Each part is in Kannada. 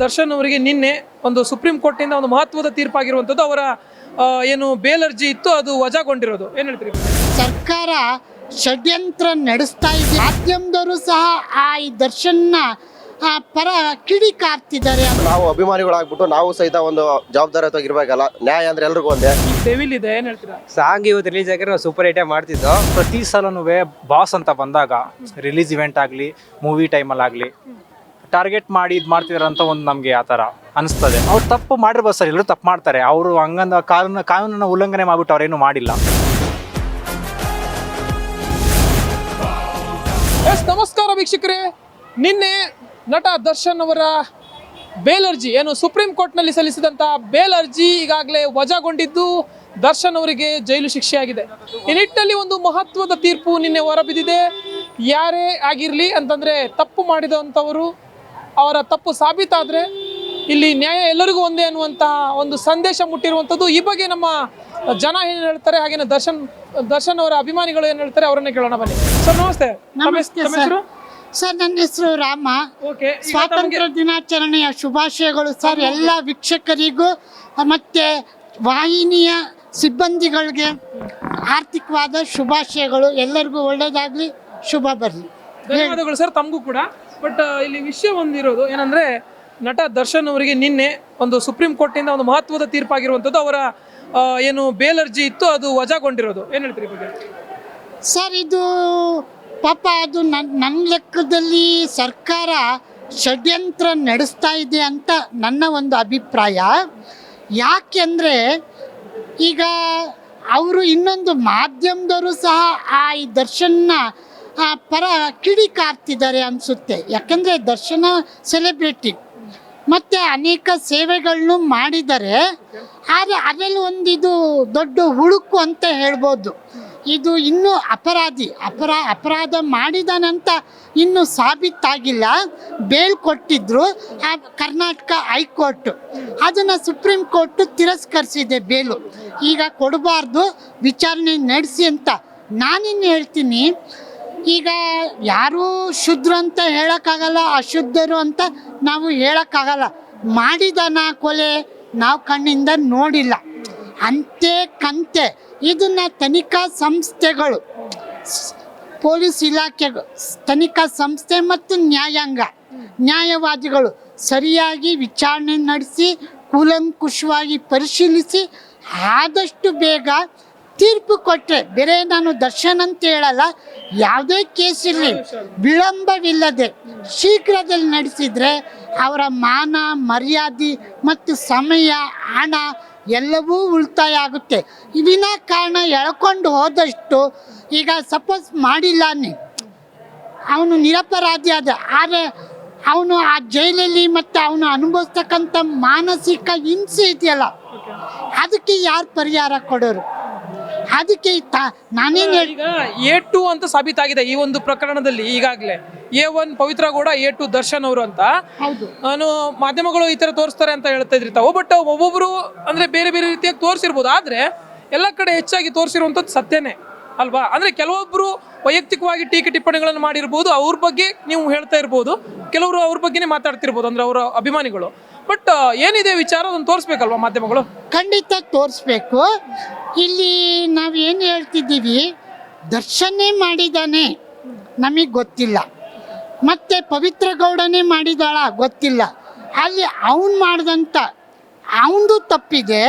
ದರ್ಶನ್ ಅವರಿಗೆ ನಿನ್ನೆ ಒಂದು ಸುಪ್ರೀಂ ಕೋರ್ಟಿಂದ ಒಂದು ಮಹತ್ವದ ತೀರ್ಪಾಗಿರುವಂಥದ್ದು ಅವರ ಏನು ಬೇಲರ್ಜಿ ಅರ್ಜಿ ಇತ್ತು ಅದು ವಜಾಗೊಂಡಿರೋದು. ಏನು ಹೇಳ್ತೀರಿ? ಸರ್ಕಾರ ಷಡ್ಯಂತ್ರ ನಡೆಸ್ತಾ ಇದೆ. ಮಾಧ್ಯಮದವರು ಸಹ ಆ ಈ ದರ್ಶನ್ನ ಆ, ಪರ ಕಿಡಿಕಾರ್ತಿದ್ದಾರೆ ನಾವು ಅಭಿಮಾನಿಗಳಾಗ್ಬಿಟ್ಟು ನಾವು ಸಹಿತ ಒಂದು ಜವಾಬ್ದಾರಿಯುತವಾಗಿರ್ಬೇಕಲ್ಲ ನ್ಯಾಯ ಅಂದ್ರೆ ಎಲ್ರಿಗೂ ಒಂದೇ. ಡೆವಿಲ್ ಇದೆ ಏನು ಹೇಳ್ತೀರಾ? ಸಾಂಗ್ ಇವತ್ತು ರಿಲೀಸ್ ಆಗಿರೋ ನಾವು ಸೂಪರ್ ಹಿಟೇ ಮಾಡ್ತಿದ್ದೋ. ಪ್ರತಿ ಸಲನೂ ಬಾಸ್ ಅಂತ ಬಂದಾಗ ರಿಲೀಸ್ ಇವೆಂಟ್ ಆಗಲಿ ಮೂವಿ ಟೈಮಲ್ಲಾಗಲಿ ಟಾರ್ಗೆಟ್ ಮಾಡಿ ಇದು ಮಾಡ್ತಿದಾರೆ ಅಂತ ಒಂದು ನಮಗೆ ಆ ಥರ ಅನಿಸ್ತದೆ. ಅವ್ರು ತಪ್ಪು ಮಾಡಿರ್ಬೋದು ಸರ್, ಎಲ್ಲರೂ ತಪ್ಪು ಮಾಡ್ತಾರೆ. ಅವರು ಹಂಗಂದ ಕಾನೂನು, ಕಾನೂನನ್ನ ಉಲ್ಲಂಘನೆ ಮಾಡ್ಬಿಟ್ಟು ಅವ್ರೇನು ಮಾಡಿಲ್ಲ. ಎಸ್ ನಮಸ್ಕಾರ ವೀಕ್ಷಕರೇ. ನಿನ್ನೆ ನಟ ದರ್ಶನ್ ಅವರ ಬೇಲ್ ಅರ್ಜಿ, ಏನು ಸುಪ್ರೀಂ ಕೋರ್ಟ್ನಲ್ಲಿ ಸಲ್ಲಿಸಿದಂಥ ಬೇಲ್ ಅರ್ಜಿ ಈಗಾಗಲೇ ವಜಾಗೊಂಡಿದ್ದು ದರ್ಶನ್ ಅವರಿಗೆ ಜೈಲು ಶಿಕ್ಷೆಯಾಗಿದೆ. ಈ ನಿಟ್ಟಿನಲ್ಲಿ ಒಂದು ಮಹತ್ವದ ತೀರ್ಪು ನಿನ್ನೆ ಹೊರಬಿದ್ದಿದೆ. ಯಾರೇ ಆಗಿರಲಿ ಅಂತಂದರೆ ತಪ್ಪು ಮಾಡಿದಂಥವರು ಅವರ ತಪ್ಪು ಸಾಬೀತಾದರೆ ಇಲ್ಲಿ ನ್ಯಾಯ ಎಲ್ಲರಿಗೂ ಒಂದೇ ಅನ್ನುವಂತಹ ಒಂದು ಸಂದೇಶ ಮುಟ್ಟಿರುವಂಥದ್ದು. ಈ ಬಗ್ಗೆ ನಮ್ಮ ಜನ ಏನು ಹೇಳ್ತಾರೆ ಹಾಗೇನೆ ದರ್ಶನ್ ದರ್ಶನ್ ಅವರ ಅಭಿಮಾನಿಗಳು ಏನು ಹೇಳ್ತಾರೆ ಅವರನ್ನೇ ಕೇಳೋಣ ಬನ್ನಿ. ಸರ್ ನಮಸ್ತೆ. ತಮ್ಮ ನಮಸ್ತೆ ಸರ್. ಹೆಸರು? ಸರ್ ನನ್ನ ಹೆಸರು ರಾಮ. ಓಕೆ ಸ್ವಾತಂತ್ರ್ಯ ದಿನಾಚರಣೆಯ ಶುಭಾಶಯಗಳು ಸರ್ ಎಲ್ಲ ವೀಕ್ಷಕರಿಗೂ ಮತ್ತೆ ವಾಹಿನಿಯ ಸಿಬ್ಬಂದಿಗಳಿಗೆ ಆರ್ಥಿಕವಾದ ಶುಭಾಶಯಗಳು. ಎಲ್ಲರಿಗೂ ಒಳ್ಳೆಯದಾಗಲಿ ಶುಭ ಬರಲಿ. ಧನ್ಯವಾದಗಳು ಸರ್ ತಮಗೂ ಕೂಡ. ಬಟ್ ಇಲ್ಲಿ ವಿಷಯ ಒಂದಿರೋದು ಏನಂದ್ರೆ ನಟ ದರ್ಶನ್ ಅವರಿಗೆ ನಿನ್ನೆ ಒಂದು ಸುಪ್ರೀಂ ಕೋರ್ಟಿಂದ ಒಂದು ಮಹತ್ವದ ತೀರ್ಪಾಗಿರುವಂಥದ್ದು ಅವರ ಏನು ಬೇಲ್ ಅರ್ಜಿ ಇತ್ತು, ಅದು ವಜಾಗೊಂಡಿರೋದು. ಏನು ಹೇಳ್ತೀರಿ ಬಗ್ಗೆ? ಸರ್, ಇದು ಪಾಪ ಅದು ನನ್ನ ನನ್ನ ಲೆಕ್ಕದಲ್ಲಿ ಸರ್ಕಾರ ಷಡ್ಯಂತ್ರ ನಡೆಸ್ತಾ ಇದೆ ಅಂತ ನನ್ನ ಒಂದು ಅಭಿಪ್ರಾಯ. ಯಾಕೆಂದರೆ ಈಗ ಅವರು ಇನ್ನೊಂದು ಮಾಧ್ಯಮದವರು ಸಹ ಆ ಈ ದರ್ಶನ್ನ ಆ, ಪರ ಕಿಡಿ ಕಾರ್ತಿದ್ದಾರೆ ಅನಿಸುತ್ತೆ. ಯಾಕಂದರೆ ದರ್ಶನ ಸೆಲೆಬ್ರಿಟಿ ಮತ್ತು ಅನೇಕ ಸೇವೆಗಳನ್ನು ಮಾಡಿದ್ದಾರೆ ಆದರೆ ಅದರಲ್ಲಿ ಒಂದು ಇದು ದೊಡ್ಡ ಹುಳುಕು ಅಂತ ಹೇಳ್ಬೋದು. ಇದು ಇನ್ನೂ ಅಪರಾಧಿ ಅಪರಾ ಅಪರಾಧ ಮಾಡಿದಾನಂತ ಇನ್ನೂ ಸಾಬೀತಾಗಿಲ್ಲ. ಬೇಲ್ ಕೊಟ್ಟಿದ್ರು ಆ ಕರ್ನಾಟಕ ಹೈಕೋರ್ಟ್. ಅದನ್ನು ಸುಪ್ರೀಂ ಕೋರ್ಟ್ ತಿರಸ್ಕರಿಸಿದೆ ಬೇಲು. ಈಗ ಕೊಡಬಾರ್ದು ವಿಚಾರಣೆ ನಡೆಸಿ ಅಂತ ನಾನಿನ್ನು ಹೇಳ್ತೀನಿ. ಈಗ ಯಾರೂ ಶುದ್ಧ ಅಂತ ಹೇಳೋಕ್ಕಾಗಲ್ಲ, ಅಶುದ್ಧರು ಅಂತ ನಾವು ಹೇಳೋಕ್ಕಾಗಲ್ಲ. ಮಾಡಿದನ ಕೊಲೆ ನಾವು ಕಣ್ಣಿಂದ ನೋಡಿಲ್ಲ. ಅಂತೆ ಕಂತೆ, ಇದನ್ನ ತನಿಖಾ ಸಂಸ್ಥೆಗಳು, ಪೊಲೀಸ್ ಇಲಾಖೆ ತನಿಖಾ ಸಂಸ್ಥೆ ಮತ್ತು ನ್ಯಾಯಾಂಗ, ನ್ಯಾಯವಾದಿಗಳು ಸರಿಯಾಗಿ ವಿಚಾರಣೆ ನಡೆಸಿ, ಕೂಲಂಕುಷವಾಗಿ ಪರಿಶೀಲಿಸಿ, ಆದಷ್ಟು ಬೇಗ ತೀರ್ಪು ಕೊಟ್ಟರೆ ಬೇರೆ ನಾನು ದರ್ಶನ್ ಅಂತ ಹೇಳಲ್ಲ, ಯಾವುದೇ ಕೇಸ್ ಇರಲಿ, ವಿಳಂಬವಿಲ್ಲದೆ ಶೀಘ್ರದಲ್ಲಿ ನಡೆಸಿದರೆ ಅವರ ಮಾನ, ಮರ್ಯಾದೆ ಮತ್ತು ಸಮಯ, ಹಣ ಎಲ್ಲವೂ ಉಳಿತಾಯ ಆಗುತ್ತೆ. ವಿನಾಕಾರಣ ಎಳ್ಕೊಂಡು ಹೋದಷ್ಟು ಈಗ ಸಪೋಸ್ ಮಾಡಿಲ್ಲ ಅವನು ನಿರಪರಾಧಿ ಆದ ಆದರೆ ಅವನು ಆ ಜೈಲಲ್ಲಿ ಮತ್ತು ಅವನು ಅನುಭವಿಸ್ತಕ್ಕಂಥ ಮಾನಸಿಕ ಹಿಂಸೆ ಇದೆಯಲ್ಲ, ಅದಕ್ಕೆ ಯಾರು ಪರಿಹಾರ ಕೊಡೋರು? ಅದಕ್ಕೆ ತ ನಾನೇನು ಹೇಳಿ ಈಗ ಎ ಟು ಅಂತ ಸಾಬೀತಾಗಿದೆ ಈ ಒಂದು ಪ್ರಕರಣದಲ್ಲಿ ಈಗಾಗಲೇ. A one Pavithra Gowda A two Darshan ಅವರು ಅಂತ. ಹೌದು. ನಾನು ಮಾಧ್ಯಮಗಳು ಈ ತರ ತೋರಿಸ್ತಾರೆ ಅಂತ ಹೇಳ್ತಾ ಇದ್ರಿ ತಾವು. ಬಟ್ ಒಬ್ಬೊಬ್ಬರು ಅಂದ್ರೆ ಬೇರೆ ಬೇರೆ ರೀತಿಯಾಗಿ ತೋರಿಸಿರ್ಬೋದು. ಆದ್ರೆ ಎಲ್ಲ ಕಡೆ ಹೆಚ್ಚಾಗಿ ತೋರಿಸಿರುವಂಥದ್ದು ಸತ್ಯನೇ ಅಲ್ವಾ? ಅಂದ್ರೆ ಕೆಲವೊಬ್ಬರು ವೈಯಕ್ತಿಕವಾಗಿ ಟೀಕೆ ಟಿಪ್ಪಣಿಗಳನ್ನು ಮಾಡಿರ್ಬೋದು. ಅವ್ರ ಬಗ್ಗೆ ನೀವು ಹೇಳ್ತಾ ಇರ್ಬೋದು. ಕೆಲವರು ಅವ್ರ ಬಗ್ಗೆನೇ ಮಾತಾಡ್ತಿರ್ಬೋದು. ಅಂದ್ರೆ ಅವರ ಅಭಿಮಾನಿಗಳು. ಬಟ್ ಏನಿದೆ ವಿಚಾರ ಅದನ್ನು ತೋರಿಸ್ಬೇಕಲ್ವಾ ಮಾಧ್ಯಮಗಳು? ಖಂಡಿತ ತೋರಿಸ್ಬೇಕು. ಇಲ್ಲಿ ನಾವು ಏನು ಹೇಳ್ತಿದ್ದೀವಿ, ದರ್ಶನೇ ಮಾಡಿದಾನೆ, ನಮಗೆ ಗೊತ್ತಿಲ್ಲ. ಮತ್ತು ಪವಿತ್ರ ಗೌಡನೇ ಮಾಡಿದಾಳ, ಗೊತ್ತಿಲ್ಲ. ಅಲ್ಲಿ ಅವನು ಮಾಡ್ದಂಥ ಅವನದು ತಪ್ಪಿದೆ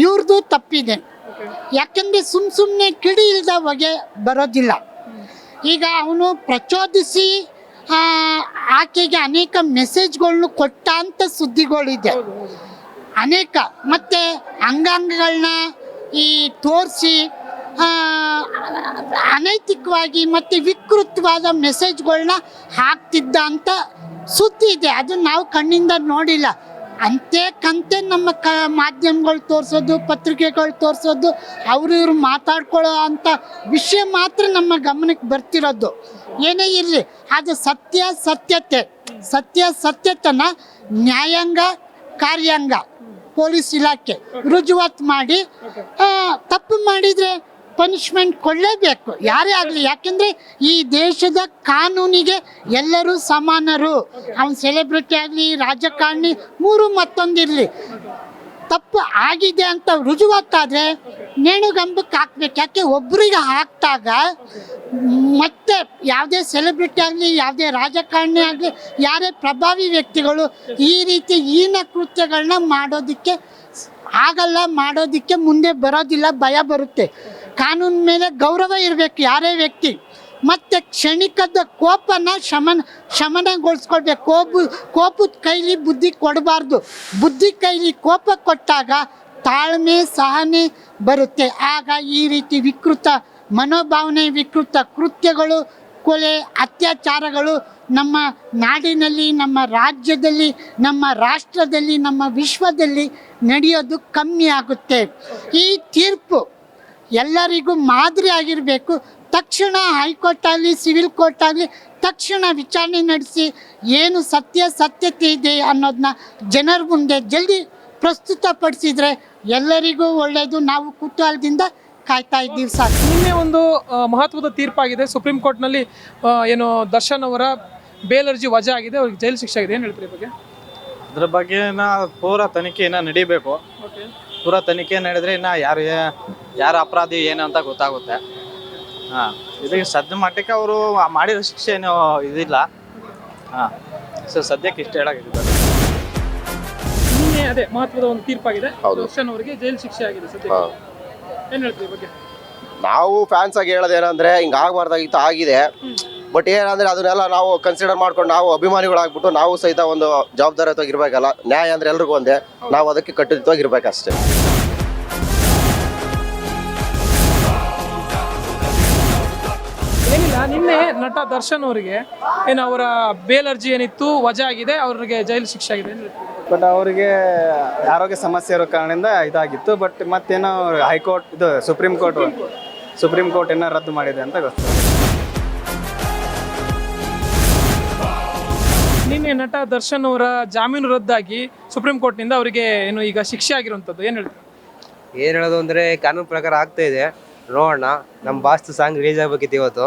ಇವ್ರದ್ದು ತಪ್ಪಿದೆ. ಯಾಕೆಂದರೆ ಸುಮ್ಮ ಸುಮ್ಮನೆ ಕಿಡಿ ಇಲ್ದ ಹೊಗೆ ಬರೋದಿಲ್ಲ. ಈಗ ಅವನು ಪ್ರಚೋದಿಸಿ ಆಕೆಗೆ ಅನೇಕ ಮೆಸೇಜ್ಗಳನ್ನು ಕೊಟ್ಟ ಅಂತ ಸುದ್ದಿಗಳಿದೆ. ಅನೇಕ. ಮತ್ತು ಅಂಗಾಂಗಗಳನ್ನ ಈ ತೋರಿಸಿ ಅನೈತಿಕವಾಗಿ ಮತ್ತು ವಿಕೃತವಾದ ಮೆಸೇಜ್ಗಳನ್ನ ಹಾಕ್ತಿದ್ದ ಅಂತ ಸುದ್ದಿ ಇದೆ. ಅದು ನಾವು ಕಣ್ಣಿಂದ ನೋಡಿಲ್ಲ. ಕಂತೆ ನಮ್ಮ ಕ ಮಾಧ್ಯಮಗಳು ತೋರಿಸೋದು, ಪತ್ರಿಕೆಗಳು ತೋರಿಸೋದು, ಅವರು ಇವರು ಮಾತಾಡ್ಕೊಳ್ಳೋ ಅಂಥ ವಿಷಯ ಮಾತ್ರ ನಮ್ಮ ಗಮನಕ್ಕೆ ಬರ್ತಿರೋದು. ಏನೇ ಇರಲಿ, ಅದು ಸತ್ಯ, ಸತ್ಯತೆ. ಸತ್ಯ, ಸತ್ಯತನ, ನ್ಯಾಯಾಂಗ, ಕಾರ್ಯಾಂಗ. ಪೊಲೀಸ್ ಇಲಾಖೆ. ರುಜುವಾತು ಮಾಡಿ ತಪ್ಪು ಮಾಡಿದರೆ ಪನಿಷ್ಮೆಂಟ್ ಕೊಡಲೇಬೇಕು. ಯಾರೇ ಆಗಲಿ, ಯಾಕೆಂದರೆ ಈ ದೇಶದ ಕಾನೂನಿಗೆ ಎಲ್ಲರೂ ಸಮಾನರು. ಅವನು ಸೆಲೆಬ್ರಿಟಿ ಆಗಲಿ, ರಾಜಕಾರಣಿ, ಮೂರು ಮತ್ತೊಂದಿರಲಿ ತಪ್ಪು ಆಗಿದೆ ಅಂತ ರುಜುವಾತಾದರೆ ನೇಣುಗಂಬಕ್ಕೆ ಹಾಕ್ಬೇಕು. ಯಾಕೆ? ಒಬ್ಬರಿಗೆ ಹಾಕಿದಾಗ ಮತ್ತೆ ಯಾವುದೇ ಸೆಲೆಬ್ರಿಟಿ ಆಗಲಿ, ಯಾವುದೇ ರಾಜಕಾರಣಿ ಆಗಲಿ, ಯಾರೇ ಪ್ರಭಾವಿ ವ್ಯಕ್ತಿಗಳು ಈ ರೀತಿ ಹೀನ ಕೃತ್ಯಗಳನ್ನ ಮಾಡೋದಕ್ಕೆ ಆಗಲ್ಲ, ಮಾಡೋದಕ್ಕೆ ಮುಂದೆ ಬರೋದಿಲ್ಲ, ಭಯ ಬರುತ್ತೆ. ಕಾನೂನು ಮೇಲೆ ಗೌರವ ಇರಬೇಕು ಯಾರೇ ವ್ಯಕ್ತಿ. ಮತ್ತು ಕ್ಷಣಿಕದ ಕೋಪನ ಶಮನ, ಶಮನಗೊಳಿಸ್ಕೊಳ್ಬೇಕು. ಕೋಪು, ಕೋಪದ ಕೈಲಿ ಬುದ್ಧಿ ಕೊಡಬಾರ್ದು. ಬುದ್ಧಿ ಕೈಲಿ ಕೋಪ ಕೊಟ್ಟಾಗ ತಾಳ್ಮೆ, ಸಹನೆ ಬರುತ್ತೆ. ಆಗ ಈ ರೀತಿ ವಿಕೃತ ಮನೋಭಾವನೆ, ವಿಕೃತ ಕೃತ್ಯಗಳು, ಕೊಲೆ, ಅತ್ಯಾಚಾರಗಳು ನಮ್ಮ ನಾಡಿನಲ್ಲಿ, ನಮ್ಮ ರಾಜ್ಯದಲ್ಲಿ, ನಮ್ಮ ರಾಷ್ಟ್ರದಲ್ಲಿ, ನಮ್ಮ ವಿಶ್ವದಲ್ಲಿ ನಡೆಯೋದು ಕಮ್ಮಿ ಆಗುತ್ತೆ. ಈ ತೀರ್ಪು ಎಲ್ಲರಿಗೂ ಮಾದರಿ ಆಗಿರಬೇಕು. ತಕ್ಷಣ ಹೈಕೋರ್ಟ್ ಆಗಲಿ ಸಿವಿಲ್ ಕೋರ್ಟ್ ಆಗಲಿ ತಕ್ಷಣ ವಿಚಾರಣೆ ನಡೆಸಿ ಏನು ಸತ್ಯ ಸತ್ಯತೆ ಇದೆ ಅನ್ನೋದನ್ನ ಜನರ ಮುಂದೆ ಜಲ್ದಿ ಪ್ರಸ್ತುತಪಡಿಸಿದರೆ ಎಲ್ಲರಿಗೂ ಒಳ್ಳೆಯದು. ನಾವು ಕುತೂಹಲದಿಂದ ಕಾಯ್ತಾ ಇದ್ದೀವಿ ಸರ್. ನಿನ್ನೆ ಒಂದು ಮಹತ್ವದ ತೀರ್ಪಾಗಿದೆ. ಸುಪ್ರೀಂ ಕೋರ್ಟ್ನಲ್ಲಿ ಏನು ದರ್ಶನ್ ಅವರ ಬೇಲ್ ಅರ್ಜಿ ವಜಾ ಆಗಿದೆ. ಅವ್ರಿಗೆ ಜೈಲು ಶಿಕ್ಷೆ ಆಗಿದೆ. ಏನು ಹೇಳ್ತೀರಿ ಈ ಬಗ್ಗೆ? ಅದ್ರ ಬಗ್ಗೆ ಪೂರ ತನಿಖೆ ನಡೀಬೇಕು. ನಡಿಬೇಕು ಪೂರ ತನಿಖೆ ನಡೆದ್ರೆ ಇನ್ನ ಯಾರು ಯಾರು ಅಪರಾಧಿ ಏನು ಅಂತ ಗೊತ್ತಾಗುತ್ತೆ. ಹಾ ಇದಕ್ಕೆ ಸದ್ಯ ಮಟ್ಟಕ್ಕೆ ಅವರು ಮಾಡಿರೋ ಶಿಕ್ಷೆ ಏನು ಇದಿಲ್ಲ. ಹಾ ಸೊ ಸದ್ಯಕ್ಕೆ ಇಷ್ಟ ಹೇಳಕ್ಕಿದ್ದಾರೆ ನಿನ್ನೆ ಅದೇ ಮಹತ್ವದ ಒಂದು ತೀರ್ಪಾಗಿದೆ. ಹೌದು. ಅವರಿಗೆ ಜೈಲು ಶಿಕ್ಷೆ ಆಗಿದೆ ಸದ್ಯ ಹಾ. ಏನು ಹೇಳ್ತೀವಿ ಬಗ್ಗೆ? ನಾವು ಫ್ಯಾನ್ಸ್ ಆಗಿ ಹೇಳೋದೇನಂದ್ರೆ ಹಿಂಗೆ ಆಗಬಾರ್ದಾಗಿತ್ತು ಆಗಿದೆ. ಬಟ್ ಏನಂದ್ರೆ ಅದನ್ನೆಲ್ಲ ನಾವು ಕನ್ಸಿಡರ್ ಮಾಡ್ಕೊಂಡು ನಾವು ಅಭಿಮಾನಿಗಳಾಗ್ಬಿಟ್ಟು ನಾವು ಸಹಿತ ಒಂದು ಜವಾಬ್ದಾರಿಯುತವಾಗಿರ್ಬೇಕಲ್ಲ. ನ್ಯಾಯ ಅಂದ್ರೆ ಎಲ್ರಿಗೂ ಒಂದೇ. ನಾವು ಅದಕ್ಕೆ ಕಟ್ಟುನಿಟ್ಟವಾಗಿರ್ಬೇಕಷ್ಟೇ ಏನಿಲ್ಲ ನಿನ್ನೆ ನಟ ದರ್ಶನ್ ಅವರಿಗೆ ಏನು ಅವರ ಬೇಲ್ ಅರ್ಜಿ ಏನಿತ್ತು ವಜಾ ಆಗಿದೆ ಅವ್ರಿಗೆ ಜೈಲು ಶಿಕ್ಷೆ ಆಗಿದೆ ಏನು ಹೇಳ್ತೀರಿ? ಬಟ್ ಅವರಿಗೆ ಆರೋಗ್ಯ ಸಮಸ್ಯೆ ಇರೋ ಕಾರಣದಿಂದ ಇದಾಗಿತ್ತು ಬಟ್ ಮತ್ತೇನೋ ಹೈಕೋರ್ಟ್ ಇದು ಸುಪ್ರೀಂ ಕೋರ್ಟ್ ಸುಪ್ರೀಂ ಕೋರ್ಟ್ ಏನೋ ರದ್ದು ಮಾಡಿದೆ ಅಂತ ಗೊತ್ತು. ನಿನ್ನೆ ನಟ ದರ್ಶನ್ ಅವರ ಜಾಮೀನು ರದ್ದಾಗಿ ಸುಪ್ರೀಂ ಕೋರ್ಟ್ನಿಂದ ಅವರಿಗೆ ಏನು ಈಗ ಶಿಕ್ಷೆ ಆಗಿರುವಂಥದ್ದು ಏನು ಹೇಳ್ತೀರಿ? ಏನ್ ಹೇಳೋದು ಅಂದ್ರೆ ಕಾನೂನು ಪ್ರಕಾರ ಆಗ್ತಾ ಇದೆ. ನೋಡೋಣ ನಮ್ಮ ಬಾಸ್ತು ಸಾಂಗ್ ರಿಲೀಸ್ ಆಗ್ಬೇಕಿತ್ತು ಇವತ್ತು.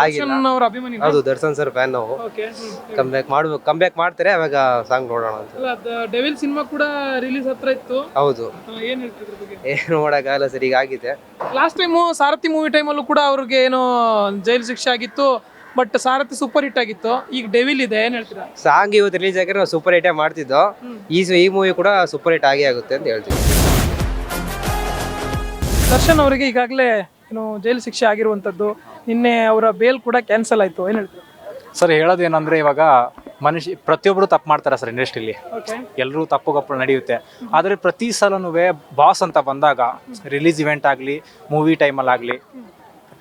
ಆಗಿಲ್ಲ. ದರ್ಶನ್ ಅವರ ಅಭಿಮಾನಿ ಹೌದು ದರ್ಶನ್ ಸರ್ ಫ್ಯಾನ್ ನಾವು. ಓಕೆ ಕಮ್ ಬ್ಯಾಕ್ ಮಾಡ್ಬೇಕು ಕಮ್ ಬ್ಯಾಕ್ ಮಾಡ್ತಾರೆ ಅವಾಗ ಸಾಂಗ್ ನೋಡೋಣ ಅಂತ. ಅಲ್ಲ ಡೆವಿಲ್ ಸಿನಿಮಾ ಕೂಡ ರಿಲೀಸ್ ಹತ್ರ ಇತ್ತು. ಹೌದು. ಏನು ಹೇಳ್ತಿದ್ರ ಬಗ್ಗೆ? ಏನು ನೋಡಕ್ಕಾಗಲ್ಲ ಸರ್ ಈಗ ಆಗಿದೆ. ಲಾಸ್ಟ್ ಟೈಮು ಸಾರಥಿ ಮೂವಿ ಟೈಮಲ್ಲೂ ಕೂಡ ಅವ್ರಿಗೆ ಏನೋ ಜೈಲು ಶಿಕ್ಷೆ ಆಗಿತ್ತು. ಬಟ್ ಸಾರಥಿ ಸೂಪರ್ ಹಿಟ್ ಆಗಿತ್ತು. ಈಗ ಡೆವಿಲ್ ಇದೆ ಏನ್ ಹೇಳ್ತೀರಾ? ಸಾಂಗ್ ಇವತ್ತು ರಿಲೀಸ್ ಆಗಿದ್ರೆ ನಾವು ಸೂಪರ್ ಹಿಟ್ ಮಾಡ್ತಿದ್ದೋ. ಈ ಈ ಮೂವಿ ಕೂಡ ಸೂಪರ್ ಹಿಟ್ ಆಗೇ ಆಗುತ್ತೆ ಅಂತ ಹೇಳ್ತೀವಿ. ದರ್ಶನ್ ಅವರಿಗೆ ಈಗಾಗಲೇ ಏನು ಜೈಲು ಶಿಕ್ಷೆ ಆಗಿರುವಂಥದ್ದು ನಿನ್ನೆ ಅವರ ಬೇಲ್ ಕೂಡ ಕ್ಯಾನ್ಸಲ್ ಆಯ್ತು. ಏನು ಹೇಳ್ತೀರಾ? ಸರ್ ಹೇಳೋದೇನಂದ್ರೆ ಇವಾಗ ಮನುಷ್ಯ ಪ್ರತಿಯೊಬ್ಬರು ತಪ್ಪು ಮಾಡ್ತಾರೆ ಸರ್ ಇಂಡಸ್ಟ್ರಿಲಿ ಓಕೆ ಎಲ್ಲರೂ ತಪ್ಪು ಗಪ್ಪು ನಡೆಯುತ್ತೆ. ಆದರೆ ಪ್ರತಿ ಸಲನೂ ಬಾಸ್ ಅಂತ ಬಂದಾಗ ರಿಲೀಸ್ ಇವೆಂಟ್ ಆಗಲಿ ಮೂವಿ ಟೈಮಲ್ಲಿ ಆಗಲಿ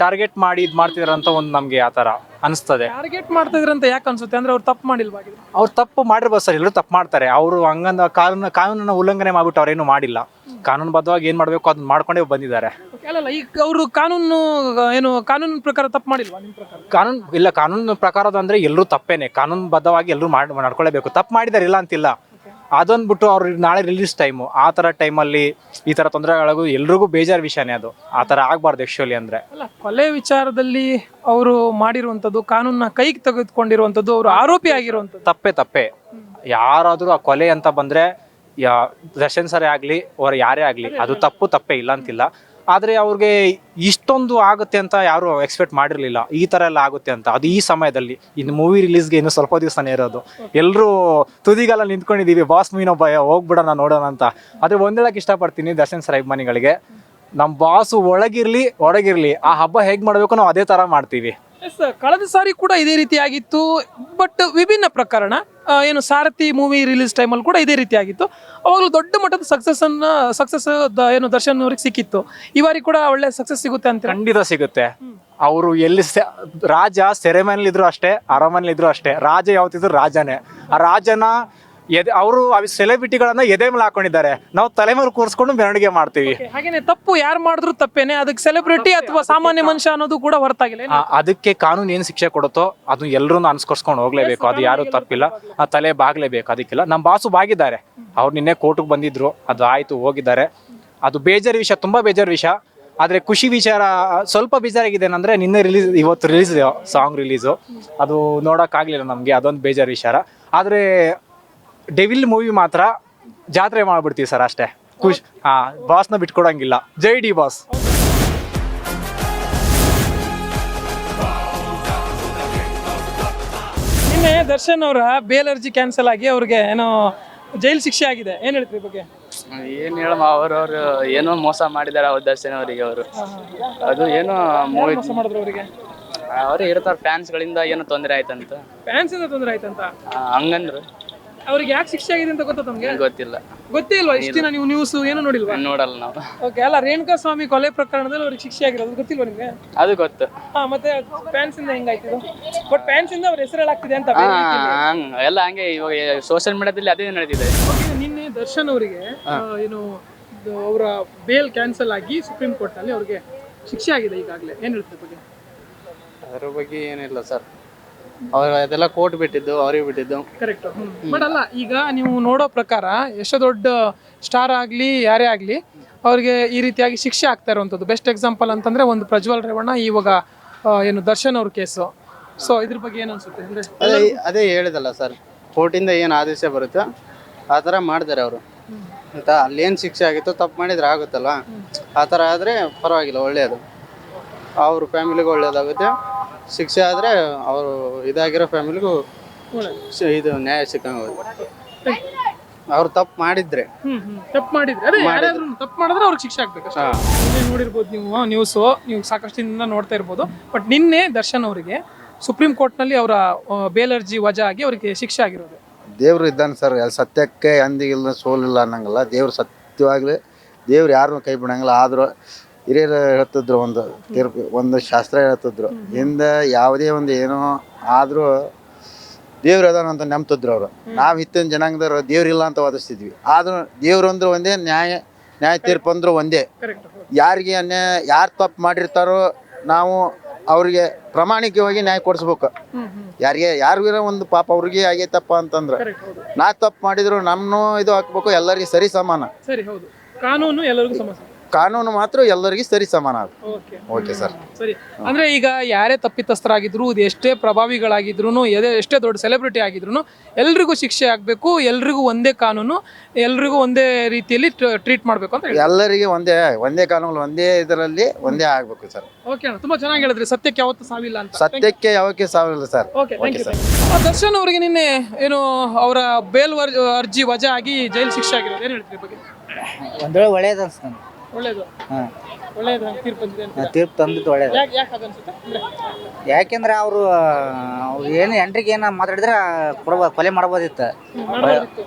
ಟಾರ್ಗೆಟ್ ಮಾಡಿ ಇದು ಮಾಡ್ತಿದಾರೆ ಅಂತ ಒಂದು ನಮಗೆ ಆ ಥರ ಅನಿಸ್ತದೆ. ಟಾರ್ಗೆಟ್ ಮಾಡ್ತಿದ್ರಂತ ಯಾಕೆ ಅನ್ಸುತ್ತೆ? ಅಂದ್ರೆ ಅವ್ರು ತಪ್ಪು ಮಾಡಿಲ್ಲ ಅವ್ರು ತಪ್ಪು ಮಾಡಿರ್ಬೋದು ಸರ್ ಎಲ್ಲರೂ ತಪ್ಪು ಮಾಡ್ತಾರೆ. ಅವರು ಹಂಗಂದ ಕಾನೂನು ಕಾನೂನನ್ನ ಉಲ್ಲಂಘನೆ ಮಾಡ್ಬಿಟ್ಟು ಅವ್ರೇನು ಮಾಡಿಲ್ಲ. ಕಾನೂನುಬದ್ಧವಾಗಿ ಏನು ಮಾಡಬೇಕು ಅದನ್ನ ಮಾಡ್ಕೊಂಡೇ ಬಂದಿದ್ದಾರೆ. Okay, ಅಲ್ಲಲ್ಲ ಈಗ ಅವರು ಕಾನೂನು ಏನು ಕಾನೂನು ಪ್ರಕಾರ ತಪ್ಪು ಮಾಡಿಲ್ವಾ ನಿಮ್ಮ ಪ್ರಕಾರ? ಕಾನೂನು ಇಲ್ಲ ಕಾನೂನು ಪ್ರಕಾರದ ಅಂದ್ರೆ ಎಲ್ಲರೂ ತಪ್ಪೇನೆ. ಕಾನೂನುಬದ್ಧವಾಗಿ ಎಲ್ಲರೂ ಮಾಡಿ ನಡ್ಕೊಳ್ಳೇಬೇಕು ತಪ್ಪು ಮಾಡಿದಾರೆ ಇಲ್ಲ ಅಂತಿಲ್ಲ. ಅದೊಂದು ಬಿಟ್ಟು ಅವ್ರು ನಾಳೆ ರಿಲೀಸ್ ಟೈಮು ಆ ಥರ ಟೈಮಲ್ಲಿ ಈ ಥರ ತೊಂದರೆಗಳಾಗೋ ಎಲ್ರಿಗೂ ಬೇಜಾರು ವಿಷಯನೇ ಅದು. ಆ ಥರ ಆಗಬಾರ್ದು ಆ್ಯಕ್ಚುಲಿ ಅಂದರೆ. ಅಲ್ಲ ಕೊಲೆ ವಿಚಾರದಲ್ಲಿ ಅವರು ಮಾಡಿರುವಂಥದ್ದು ಕಾನೂನನ್ನ ಕೈಗೆ ತೆಗೆದುಕೊಂಡಿರುವಂಥದ್ದು ಅವರು ಆರೋಪಿ ಆಗಿರುವಂಥದ್ದು. ತಪ್ಪೇ ತಪ್ಪೇ. ಯಾರಾದರೂ ಆ ಕೊಲೆ ಅಂತ ಬಂದರೆ ಯಾ ದರ್ಶನ್ ಸರೇ ಆಗಲಿ ಅವ್ರು ಯಾರೇ ಆಗಲಿ ಅದು ತಪ್ಪು ತಪ್ಪೇ ಇಲ್ಲ ಅಂತಿಲ್ಲ. ಆದರೆ ಅವ್ರಿಗೆ ಇಷ್ಟೊಂದು ಆಗುತ್ತೆ ಅಂತ ಯಾರು ಎಕ್ಸ್ಪೆಕ್ಟ್ ಮಾಡಿರಲಿಲ್ಲ. ಈ ಥರ ಎಲ್ಲ ಆಗುತ್ತೆ ಅಂತ. ಅದು ಈ ಸಮಯದಲ್ಲಿ. ಇನ್ನು ಮೂವಿ ರಿಲೀಸ್ಗೆ ಇನ್ನು ಸ್ವಲ್ಪ ದಿವಸನೇ ಇರೋದು. ಎಲ್ಲರೂ ತುದಿಗೆಲ್ಲ ನಿಂತ್ಕೊಂಡಿದ್ದೀವಿ ಬಾಸ್ ಮೂವಿನ ಭಯ. ಹೋಗ್ಬಿಡೋಣ, ನೋಡೋಣ ಅಂತ. ಆದರೆ ಒಂದು ಹೇಳಕ್ಕೆ ಇಷ್ಟಪಡ್ತೀನಿ ದರ್ಶನ್ ಸರ್, ಅಭಿಮಾನಿಗಳಿಗೆ. ನಮ್ಮ ಬಾಸು ಒಳಗಿರಲಿ ಹೊರಗಿರಲಿ ಆ ಹಬ್ಬ ಹೇಗೆ ಮಾಡಬೇಕು ನಾವು ಅದೇ ಥರ ಮಾಡ್ತೀವಿ. ಕಳೆದ ಸಾರಿ ಕೂಡ ಇದೇ ರೀತಿಯಾಗಿತ್ತು ಬಟ್ ವಿಭಿನ್ನ ಪ್ರಕರಣ. ಏನು ಸಾರಥಿ ಮೂವಿ ರಿಲೀಸ್ ಟೈಮಲ್ಲಿ ಕೂಡ ಇದೇ ರೀತಿ ಆಗಿತ್ತು ಅವಾಗಲೂ ದೊಡ್ಡ ಮಟ್ಟದ ಸಕ್ಸಸ್ ಅನ್ನು ಸಕ್ಸಸ್ ಏನು ದರ್ಶನ್ ಅವ್ರಿಗೆ ಸಿಕ್ಕಿತ್ತು. ಈ ಬಾರಿ ಕೂಡ ಒಳ್ಳೆ ಸಕ್ಸಸ್ ಸಿಗುತ್ತೆ ಅಂತ ಖಂಡಿತ ಸಿಗುತ್ತೆ. ಅವರು ಎಲ್ಲಿ ರಾಜ ಸೆರೆಮನೆಲಿದ್ರು ಅಷ್ಟೇ ಅರಮನೆಲಿದ್ರು ಅಷ್ಟೇ. ರಾಜ ಯಾವತ್ತಿದ್ರು ರಾಜನೇ. ಆ ರಾಜನ ಎದೆ ಅವರು ಸೆಲೆಬ್ರಿಟಿಗಳನ್ನ ಎದೆ ಮೇಲೆ ಹಾಕೊಂಡಿದ್ದಾರೆ. ನಾವು ತಲೆ ಮೇಲೆ ಕೂರಿಸ್ಕೊಂಡು ಮೆರವಣಿಗೆ ಮಾಡ್ತೀವಿ. ಹಾಗೇನೆ ತಪ್ಪು ಯಾರು ಮಾಡಿದ್ರು ತಪ್ಪೇನೆ. ಅದಕ್ಕೆ ಸೆಲೆಬ್ರಿಟಿ ಅಥವಾ ಸಾಮಾನ್ಯ ಮನುಷ್ಯ ಅನ್ನೋದು ಕೂಡ ಹೊರತಾಗಿಲ್ಲ ಆ, ಅದಕ್ಕೆ ಕಾನೂನು ಏನು ಶಿಕ್ಷೆ ಕೊಡುತ್ತೋ ಅದು ಎಲ್ಲರೂ ಅನ್ಸ್ಕೊರ್ಸ್ಕೊಂಡು ಹೋಗ್ಲೇಬೇಕು. ಅದು ಯಾರು ತಪ್ಪಿಲ್ಲ. ಆ ತಲೆ ಬಾಗ್ಲೇಬೇಕು ಅದಕ್ಕಿಲ್ಲ. ನಮ್ಮ ಬಾಸು ಬಾಗಿದ್ದಾರೆ. ಅವ್ರು ನಿನ್ನೆ ಕೋರ್ಟಿಗೆ ಬಂದಿದ್ರು. ಅದು ಆಯ್ತು ಹೋಗಿದ್ದಾರೆ. ಅದು ಬೇಜಾರು ವಿಷಯ ತುಂಬಾ ಬೇಜಾರು ವಿಷಯ. ಆದ್ರೆ ಖುಷಿ ವಿಚಾರ ಸ್ವಲ್ಪ ಬೇಜಾರಾಗಿದೆ ಏನಂದ್ರೆ ನಿನ್ನೆ ರಿಲೀಸ್ ಇವತ್ತು ರಿಲೀಸ್ ಸಾಂಗ್ ರಿಲೀಸು ಅದು ನೋಡೋಕ್ಕಾಗಲಿಲ್ಲ ನಮಗೆ ಅದೊಂದು ಬೇಜಾರು ವಿಚಾರ. ಆದರೆ ಡೆವಿಲ್ ಮೂವಿ ಮಾತ್ರ ಜಾತ್ರೆ ಮಾಡ್ಬಿಡ್ತೀವಿ ಸರ್ ಅಷ್ಟೇ. ಖುಷ್ ಬಾಸ್ ಬಾಸ್ನ ಬಿಟ್ಕೊಡಂಗಿಲ್ಲ. ಜೈ ಡಿ ಬಾಸ್ ನಿನ್ನೆ ದರ್ಶನ್ ಅವರ ಬೇಲ್ ಅರ್ಜಿ ಕ್ಯಾನ್ಸಲ್ ಆಗಿ ಅವ್ರಿಗೆ ಏನೋ ಜೈಲ್ ಶಿಕ್ಷೆ ಆಗಿದೆ. ಏನ್ ಹೇಳ್ತೀರಿ ಈ ಬಗ್ಗೆ? ಏನ್ ಹೇಳಮ್ಮ ಅವ್ರವ್ರು ಏನೋ ಮೋಸ ಮಾಡಿದಾರೆ ಅವ್ರ ದರ್ಶನ್ ಅವರಿಗೆ ಅವರು. ಅದು ಏನೋ ಮೂವಿ ಮೋಸ ಮಾಡಿದ್ರು ಅವರಿಗೆ? ಅವ್ರು ಇರ್ತಾರ ಫ್ಯಾನ್ಸ್ ಗಳಿಂದ ಏನೋ ತೊಂದರೆ ಆಯ್ತಂತ. ಫ್ಯಾನ್ಸ್ ಇಂದ ತೊಂದರೆ ಆಯ್ತಂತ? ಆ, ಹಂಗಂದ್ರು. ಅವ್ರಿಗೆ ಯಾಕೆ ಶಿಕ್ಷೆ ಆಗಿದೆ ಅಂತ ಗೊತ್ತಾ ತಮ್ಗೆ ಗೊತ್ತಿಲ್ಲ. ಗೊತ್ತೇ ಇಲ್ವಾ? ಇಷ್ಟ ದಿನ ನೀವು ನ್ಯೂಸ್ ಏನು ನೋಡಿಲ್ವಾ? ನೋಡಲ್ಲ ನಾವು. ಓಕೆ ಅಲ್ಲ ರೇಣುಕಾ ಸ್ವಾಮಿ ಕೊಲೆ ಪ್ರಕರಣದಲ್ಲಿ ಅವ್ರಿಗೆ ಶಿಕ್ಷೆ ಆಗಿರೋದು ಗೊತ್ತಿಲ್ವಾ ನಿಮ್ಗೆ? ಅದು ಗೊತ್ತು. ಹಾ ಮತ್ತೆ ಫ್ಯಾನ್ಸ್ ಇಂದ ಹೆಂಗಾಯ್ತು ಬಟ್ ಫ್ಯಾನ್ಸ್ ಇಂದ ಅವ್ರ ಹೆಸರು ಹೇಳಾಗ್ತಿದೆ ಅಂತ ಹಾ ಬೇರೆ ರೀತಿಯಲ್ಲಿ. ಹಂಗ್ ಎಲ್ಲ ಹಂಗೆ ಇವಾಗ ಸೋಷಿಯಲ್ ಮೀಡಿಯಾದಲ್ಲಿ ಅದೇ ನಡೆದಿದೆ. Okay, ನಿನ್ನೆ ದರ್ಶನ್ ಅವರಿಗೆ ಏನು ಇದು ಅವರ ಬೇಲ್ ಕ್ಯಾನ್ಸಲ್ ಆಗಿ ಸುಪ್ರೀಂ ಕೋರ್ಟ್ ಅಲ್ಲಿ ಅವ್ರಿಗೆ ಶಿಕ್ಷೆ ಆಗಿದೆ ಈಗಾಗಲೇ. ಏನ್ ಹೇಳ್ತಾರೆ ಬಗ್ಗೆ? ಅದ್ರ ಬಗ್ಗೆ ಏನಿಲ್ಲ ಸರ್. ಅವ್ರು ಅದೆಲ್ಲ ಕೋರ್ಟ್ ಬಿಟ್ಟಿದ್ದು ಅವ್ರಿಗೆ ಬಿಟ್ಟಿದ್ದು. ಕರೆಕ್ಟ್ ಬಟ್ ಅಲ್ಲ ಈಗ ನೀವು ನೋಡೋ ಪ್ರಕಾರ ಎಷ್ಟೋ ದೊಡ್ಡ ಸ್ಟಾರ್ ಆಗ್ಲಿ ಯಾರೇ ಆಗಲಿ ಅವ್ರಿಗೆ ಈ ರೀತಿಯಾಗಿ ಶಿಕ್ಷೆ ಆಗ್ತಾ ಇರುವಂಥದ್ದು. ಬೆಸ್ಟ್ ಎಕ್ಸಾಂಪಲ್ ಅಂತಂದ್ರೆ ಒಂದು ಪ್ರಜ್ವಲ್ ರೇವಣ್ಣ ಇವಾಗ ಆ, ಏನು ದರ್ಶನ್ ಅವ್ರ ಕೇಸು ಸೊ ಇದ್ರ ಬಗ್ಗೆ ಏನು ಅನ್ಸುತ್ತೆ? ಅಂದ್ರೆ ಅದೇ ಅದೇ ಹೇಳಿದಲ್ಲ ಸರ್ ಕೋರ್ಟಿಂದ ಏನು ಆದೇಶ ಬರುತ್ತೋ ಆ ಥರ ಮಾಡ್ತಾರೆ ಅವರು. ಆಯ್ತಾ ಅಲ್ಲೇನು ಶಿಕ್ಷೆ ಆಗಿತ್ತು ತಪ್ಪು ಮಾಡಿದ್ರೆ ಆಗುತ್ತಲ್ಲ? ಆ ಥರ ಆದರೆ ಪರವಾಗಿಲ್ಲ ಒಳ್ಳೆಯದು ಅವ್ರ ಫ್ಯಾಮಿಲಿಗೂ ಒಳ್ಳೇದಾಗುತ್ತೆ. ಶಿಕ್ಷೆ ಆದರೆ ಅವರು ಇದಾಗಿರೋ ಫ್ಯಾಮಿಲಿಗೂ ಶ- ಇದು ನ್ಯಾಯ ಸಿಕ್ಕಂಗೆ ಹೋಗುತ್ತೆ ಅವ್ರು ತಪ್ಪು ಮಾಡಿದ್ರೆ. ಹ್ಮ್ ಹ್ಮ್. ತಪ್ಪು ಮಾಡಿದ್ರೆ. ಅದೇ ಯಾರಾದ್ರೂ ತಪ್ಪು ಮಾಡಿದ್ರೆ ಅವ್ರಿಗೆ ಶಿಕ್ಷೆ ಆಗ್ಬೇಕು ಅಷ್ಟೇ. ನಿನ್ನೆ ನೋಡಿರ್ಬೋದು ನೀವು ನ್ಯೂಸು ನೀವು ಸಾಕಷ್ಟು ದಿನದಿಂದ ನೋಡ್ತಾ ಇರ್ಬೋದು. ಬಟ್ ನಿನ್ನೆ ದರ್ಶನ್ ಅವರಿಗೆ ಸುಪ್ರೀಂ ಕೋರ್ಟ್ನಲ್ಲಿ ಅವರ ಬೇಲ್ ಅರ್ಜಿ ವಜಾ ಆಗಿ ಅವರಿಗೆ ಶಿಕ್ಷೆ ಆಗಿರೋದು. ದೇವ್ರು ಇದ್ದಾನೆ ಸರ್. ಅಲ್ಲಿ ಸತ್ಯಕ್ಕೆ ಅಂದಿಗಿಲ್ಲ ಸೋಲಿಲ್ಲ ಅನ್ನಂಗಿಲ್ಲ. ದೇವ್ರು ಸತ್ಯವಾಗ್ಲಿ ದೇವ್ರು ಯಾರನ್ನೂ ಕೈ ಬಿಡಂಗಿಲ್ಲ. ಆದರೂ ಹಿರಿಯರು ಹೇಳ್ತಿದ್ರು ಒಂದು ತೀರ್ಪು ಒಂದು ಶಾಸ್ತ್ರ ಹೇಳ್ತಿದ್ರು. ಹಿಂದೆ ಯಾವುದೇ ಒಂದು ಏನೋ ಆದರೂ ದೇವ್ರು ಅದಾನ ಅಂತ ನಂಬ್ತಿದ್ರು ಅವರು. ನಾವು ಇತ್ತಿನ ಜನಾಂಗದವ್ರು ದೇವ್ರಿಲ್ಲ ಅಂತ ವಾದಿಸ್ತಿದ್ವಿ. ಆದರೂ ದೇವ್ರು ಅಂದ್ರೆ ಒಂದೇ ನ್ಯಾಯ ನ್ಯಾಯ ತೀರ್ಪು ಅಂದ್ರೆ ಒಂದೇ. ಯಾರಿಗೆ ಅನ್ಯಾಯ ಯಾರು ತಪ್ಪು ಮಾಡಿರ್ತಾರೋ ನಾವು ಅವ್ರಿಗೆ ಪ್ರಾಮಾಣಿಕವಾಗಿ ನ್ಯಾಯ ಕೊಡಿಸ್ಬೇಕು. ಯಾರಿಗೆ ಯಾರಿಗಿರ ಒಂದು ಪಾಪ ಅವ್ರಿಗೆ ಆಗೈತಪ್ಪ ಅಂತಂದ್ರೆ ನಾ ತಪ್ಪು ಮಾಡಿದ್ರು ನಮ್ಮನ್ನು ಇದು ಹಾಕ್ಬೇಕು ಎಲ್ಲರಿಗೆ ಸರಿ ಸಮಾನ. ಸರಿ ಹೌದು. ಕಾನೂನು ಎಲ್ಲರಿಗೂ ಸಮಸ್ಯೆ ಕಾನೂನು ಮಾತ್ರ ಎಲ್ಲರಿಗೂ ಸರಿ ಸಮಾನ ಅದು. ಓಕೆ ಓಕೆ ಸರ್ ಸರಿ. ಅಂದ್ರೆ ಈಗ ಯಾರೇ ತಪ್ಪಿತಸ್ಥರಾಗಿದ್ರು ಇದು ಎಷ್ಟೇ ಪ್ರಭಾವಿಗಳಾಗಿದ್ರು ಎದೆ ಎಷ್ಟೇ ದೊಡ್ಡ ಸೆಲೆಬ್ರಿಟಿ ಆಗಿದ್ರು ಎಲ್ರಿಗೂ ಶಿಕ್ಷೆ ಆಗಬೇಕು ಎಲ್ರಿಗೂ ಒಂದೇ ಕಾನೂನು ಎಲ್ರಿಗೂ ಒಂದೇ ರೀತಿಯಲ್ಲಿ ಟ್ರೀಟ್ ಮಾಡಬೇಕು ಅಂತ ಎಲ್ಲರಿಗೆ ಒಂದೇ ಒಂದೇ ಕಾನೂನು ಒಂದೇ ಇದರಲ್ಲಿ ಒಂದೇ ಆಗ್ಬೇಕು ಸರ್ ಓಕೆ ಅಣ್ಣ ತುಂಬಾ ಚೆನ್ನಾಗಿ ಹೇಳಿದ್ರಿ. ಸತ್ಯಕ್ಕೆ ಯಾವತ್ತೂ ಸಾವಿಲ್ಲ ಅಂತ. ಸತ್ಯಕ್ಕೆ ಯಾವಕ್ಕೆ ಸಾವಿಲ್ಲ sir okay thank you Darshan ಅವರಿಗೆ ನಿನ್ನೆ ಏನು ಅವರ ಬೇಲ್ ಅರ್ಜಿ ವಜಾ ಆಗಿ ಜೈಲು ಶಿಕ್ಷೆ ಆಗಿರೋದು ಏನು ಹೇಳ್ತೀರಿ ಬಗ್ಗೆ? ಒಂದೊಳ್ಳೆ ಒಳ್ಳೇದು ಅನ್ಸ್ತಾನೆ ಒಳ್ಳೇದು. ಹಾಂ. ಒಳ್ಳೇದು ಹಂಗೆ ತೀರ್ಪು ಬಂದಿದೆ ಅಂತ. ತೀರ್ಪು ತಂದಿದ್ದು ಒಳ್ಳೇದು. ಯಾಕೆ ಯಾಕೆ ಅಂದ್ರೆ ಯಾಕೆಂದ್ರೆ ಅವರು ಏನು ಎಂಟ್ರಿಗೆ ಏನ ಮಾತಾಡಿದ್ರೆ ಕೊಡ್ಬೋದು ಕೊಲೆ ಮಾಡ್ಬೋದಿತ್ತು. ಮಾಡ್ಬೋದಿತ್ತು.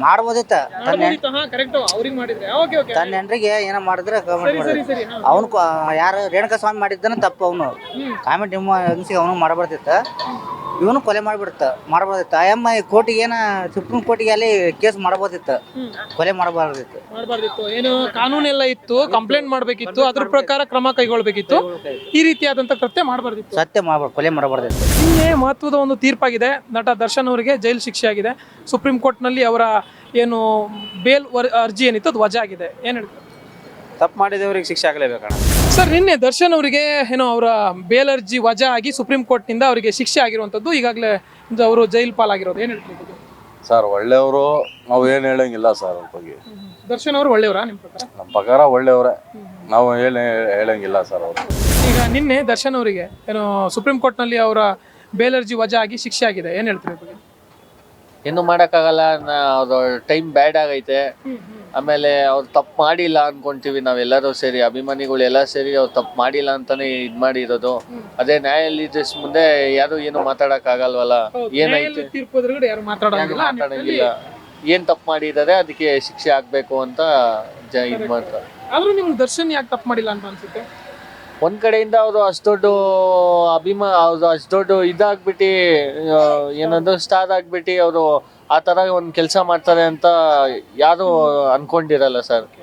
ಮಾಡ್ಬೋದಿತ್ತು. ತನ್ನ ಹೆಣ್- ಮಾಡ್ಬೋದಿತ್ತು ಹಾ ಕರೆಕ್ಟ್ ಅವ್ರಿಗೆ ಮಾಡಿದ್ರೆ. ಓಕೆ ಓಕೆ ತನ್ನ ಹೆಂಡ್ರಿಗೆ ಏನೋ ಮಾಡಿದ್ರೆ ಕಾಮೆಂಟ್ ಸರಿ ಸರಿ ಸರಿ ಹಾ. ಅವನು ಯಾರು ರೇಣುಕಾ ಸ್ವಾಮಿ ಮಾಡಿದ್ದನ ತಪ್ಪು ಅವನು. ಕಾಮೆಂಟ್ ನಿಮ್ಮ ಅನ್ಸಿಗೆ ಅವನು ಮಾಡಬಾರ್ದಿತ್ತ. ಇವನು ಕೊಲೆ ಮಾಡ್ಬಿಡ್ತ ಮಾಡ್ಬೋದಿತ್ತು ಐ ಕೋರ್ಟಿಗೆ ಏನ ಸುಪ್ರೀಂ ಕೋರ್ಟಿಗೆ ಅಲ್ಲಿ ಕೇಸ್ ಮಾಡ್ಬೋದಿತ್ತು ಕೊಲೆ ಮಾಡಬಾರ್ದಿತ್ತು. ಮಾಡಬಾರ್ದಿತ್ತು. ಏನು ಕಾನೂನೆಲ್ಲ ಇತ್ತು ಕಂಪ್ಲೇಂಟ್ ಮಾಡಬೇಕಿತ್ತು ಅದ್ರ ಪ್ರಕಾರ ಕ್ರಮ ಕೈಗೊಳ್ಬೇಕಿತ್ತು. ಈ ರೀತಿಯಾದಂತ ಕೃತ್ಯ ಮಾಡಬಾರ್ದಿತ್ತು. ಸತ್ಯ ಮಾಡ್ಬಾರ್ದು ಕೊಲೆ ಮಾಡಬಾರ್ದಿತ್ತು. ನಿನ್ನೆ ಮಹತ್ವದ ಒಂದು ತೀರ್ಪಾಗಿದೆ. ನಟ ದರ್ಶನ್ ಅವರಿಗೆ ಜೈಲು ಶಿಕ್ಷೆ ಆಗಿದೆ ಸುಪ್ರೀಂ ಕೋರ್ಟ್ನಲ್ಲಿ ಅವರ ಏನು ಬೇಲ್ ಅರ್ಜಿ ಏನಿತ್ತು ಅದು ವಜಾ ಆಗಿದೆ ಏನ್ ಹೇಳ್ತಾರೆ? ತಪ್ಪು ಮಾಡಿದವರಿಗೆ ಶಿಕ್ಷೆ ಆಗಲೇಬೇಕಣ್ಣ. ಸರ್ ನಿನ್ನೆ ದರ್ಶನ್ ಅವರಿಗೆ ಏನೋ ಅವರ ಬೇಲರ್ಜಿ ಅರ್ಜಿ ವಜಾ ಆಗಿ ಸುಪ್ರೀಂ ಕೋರ್ಟ್ನಿಂದ ಅವರಿಗೆ ಶಿಕ್ಷೆ ಆಗಿರುವಂಥದ್ದು ಈಗಾಗಲೇ ಅವರು ಜೈಲ್ ಪಾಲಾಗಿರೋದು. ಏನು ಹೇಳ್ತೀವಿ ಸರ್ ಒಳ್ಳೆಯವರು ನಾವು ಏನು ಹೇಳಂಗಿಲ್ಲ ಸರ್ ಅವ್ರ ಬಗ್ಗೆ. ದರ್ಶನ್ ಅವರು ಒಳ್ಳೆಯವರಾ ನಿಮ್ಮ ಪ್ರಕಾರ? ನಮ್ಮ ಪ್ರಕಾರ ಒಳ್ಳೆಯವರೇ. ನಾವು ಹೇಳ ಹೇಳಂಗಿಲ್ಲ ಸರ್ ಅವರು. ಈಗ ನಿನ್ನೆ ದರ್ಶನ್ ಅವರಿಗೆ ಏನೋ ಸುಪ್ರೀಂ ಕೋರ್ಟ್ನಲ್ಲಿ ಅವರ ಬೇಲರ್ಜಿ ಅರ್ಜಿ ವಜಾ ಆಗಿ ಶಿಕ್ಷೆ ಆಗಿದೆ. ಏನು ಹೇಳ್ತೀರಿ ಬಗ್ಗೆ? ಏನು ಮಾಡೋಕ್ಕಾಗಲ್ಲ ಅವ್ರ ಟೈಮ್ ಬ್ಯಾಡ್ ಆಗೈತೆ. ಆಮೇಲೆ ಅವ್ರು ತಪ್ಪು ಮಾಡಿಲ್ಲ ಅನ್ಕೊಂತೀವಿ ನಾವೆಲ್ಲರೂ ಸೇರಿ ಅಭಿಮಾನಿಗಳು ಎಲ್ಲ ಸೇರಿ ಅವ್ರು ತಪ್ಪು ಮಾಡಿಲ್ಲ ಅಂತಾನೆ ಇದ್ ಮಾಡಿರೋದು. ಅದೇ ನ್ಯಾಯಾಲಯದ ಮುಂದೆ ಯಾರು ಏನು ಮಾತಾಡಕ್ ಆಗಲ್ವಲ್ಲ? ಏನಾಯ್ತು? ಮಾತಾಡೋಂಗಿಲ್ಲ ಏನ್ ತಪ್ಪು ಮಾಡಿದ್ದಾರೆ ಅದಕ್ಕೆ ಶಿಕ್ಷೆ ಆಗ್ಬೇಕು ಅಂತ ಜ ಇದ್ ಮಾಡ್ತಾರೆ. ಆದ್ರೂ ನಿಮ್ಗೆ ದರ್ಶನ್ ಯಾಕೆ ತಪ್ಪು ಮಾಡಿಲ್ಲ ಅಂತ ಅನ್ಸುತ್ತೆ? ಒಂದ್ ಕಡೆಯಿಂದ ಅವರು ಅಷ್ಟು ದೊಡ್ಡ ಅಭಿಮಾ ಅವ್ರು ಅಷ್ಟು ದೊಡ್ಡ ಇದಾಗ್ಬಿಟ್ಟು ಏನಂದ್ರೆ ಸ್ಟಾರ್ ಆಗ್ಬಿಟ್ಟು ಅವರು ಆ ಥರ ಒಂದು ಕೆಲಸ ಮಾಡ್ತಾರೆ ಅಂತ ಯಾರು ಅನ್ಕೊಂಡಿರಲ್ಲ ಸರ್.